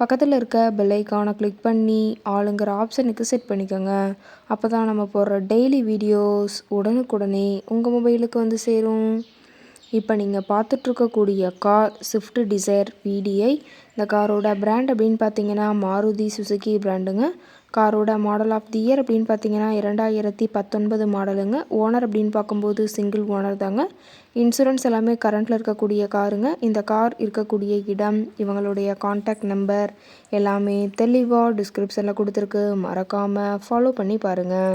பக்கத்தில் இருக்க பெல் ஐக்கானை கிளிக் பண்ணி ஆளுங்கிற ஆப்ஷனுக்கு செட் பண்ணிக்கோங்க. அப்போ தான் நம்ம போடுற டெய்லி வீடியோஸ் உடனுக்குடனே உங்கள் மொபைலுக்கு வந்து சேரும். இப்போ நீங்கள் பார்த்துட்ருக்கக்கூடிய கார் ஸ்விஃப்ட் டிசைர் விடிஐ இந்த காரோட பிராண்ட் அப்படின்னு பார்த்தீங்கன்னா மாருதி சுசுகி பிராண்டுங்க காரோட மாடல் ஆஃப் தி இயர் அப்படின்னு பார்த்தீங்கன்னா இரண்டாயிரத்தி பத்தொன்பது மாடலுங்க ஓனர் அப்படின்னு பார்க்கும்போது சிங்கிள் ஓனர் தாங்க. இன்சூரன்ஸ் எல்லாமே கரண்ட்டில் இருக்கக்கூடிய காருங்க. இந்த கார் இருக்கக்கூடிய இடம் இவங்களுடைய காண்டாக்ட் நம்பர் எல்லாமே தெளிவாக டிஸ்கிரிப்ஷனில் கொடுத்துருக்கு. மறக்காமல் ஃபாலோ பண்ணி பாருங்கள்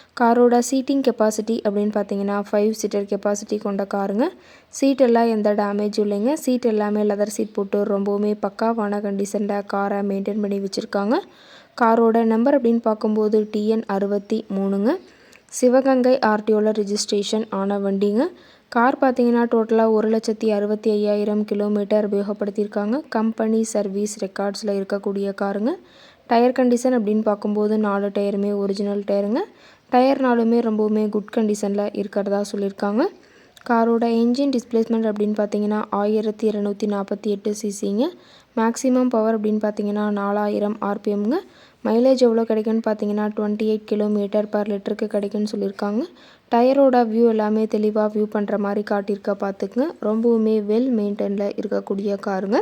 காரோட சீட்டிங் கெப்பாசிட்டி அப்படின்னு பார்த்தீங்கன்னா ஃபைவ் சீட்டர் கெப்பாசிட்டி கொண்ட காருங்க. சீட் எல்லாம் எந்த டேமேஜும் இல்லைங்க. சீட் எல்லாமே லெதர் சீட் போட்டு ரொம்பவுமே பக்காவான கண்டிஷனில் காரை மெயின்டைன் பண்ணி வச்சுருக்காங்க. காரோட நம்பர் அப்படின்னு பார்க்கும்போது டிஎன் அறுபத்தி மூணுங்க. சிவகங்கை ஆர்டிஓவில் ரிஜிஸ்ட்ரேஷன் ஆன வண்டிங்க. கார் பார்த்தீங்கன்னா டோட்டலாக ஒரு லட்சத்தி அறுபத்தி ஐயாயிரம் கிலோமீட்டர் உபயோகப்படுத்தியிருக்காங்க. கம்பெனி சர்வீஸ் ரெக்கார்ட்ஸில் இருக்கக்கூடிய காருங்க. டயர் கண்டிஷன் அப்படின்னு பார்க்கும்போது நாலு டயருமே ஒரிஜினல் டயருங்க டயர்னாலுமே ரொம்பவுமே குட் கண்டிஷனில் இருக்கிறதா சொல்லியிருக்காங்க. காரோட என்ஜின் டிஸ்பிளேஸ்மெண்ட் அப்படின்னு பார்த்தீங்கன்னா ஆயிரத்தி இரநூத்தி நாற்பத்தி எட்டு சிசிங்க மேக்ஸிமம் பவர் அப்படின்னு பார்த்தீங்கன்னா நாலாயிரம் ஆர்பிஎம்ங்க மைலேஜ் எவ்வளோ கிடைக்குன்னு பார்த்தீங்கன்னா டுவெண்ட்டி எயிட் கிலோமீட்டர் பர் லிட்டருக்கு கிடைக்குன்னு சொல்லியிருக்காங்க. டயரோட வியூ எல்லாமே தெளிவாக வியூ பண்ணுற மாதிரி காட்டியிருக்க பார்த்துக்குங்க. ரொம்பவுமே வெல் மெயின்டைனில் இருக்கக்கூடிய காருங்க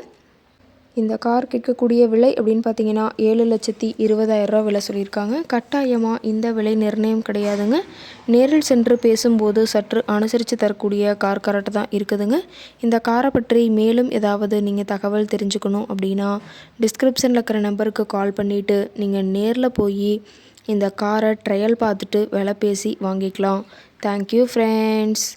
இந்த கார் கேட்கக்கூடிய விலை அப்படின்னு பார்த்தீங்கன்னா ஏழு லட்சத்தி இருபதாயிரரூவா விலை சொல்லியிருக்காங்க. கட்டாயமாக இந்த விலை நிர்ணயம் கிடையாதுங்க. நேரில் சென்று பேசும்போது சற்று அனுசரித்து தரக்கூடிய கார் கரெக்ட் தான் இருக்குதுங்க. இந்த காரை பற்றி மேலும் ஏதாவது நீங்கள் தகவல் தெரிஞ்சுக்கணும் அப்படின்னா டிஸ்கிரிப்ஷனில் இருக்கிற நம்பருக்கு கால் பண்ணிவிட்டு நீங்கள் நேரில் போய் இந்த காரை ட்ரையல் பார்த்துட்டு விலை பேசி வாங்கிக்கலாம். Thank you friends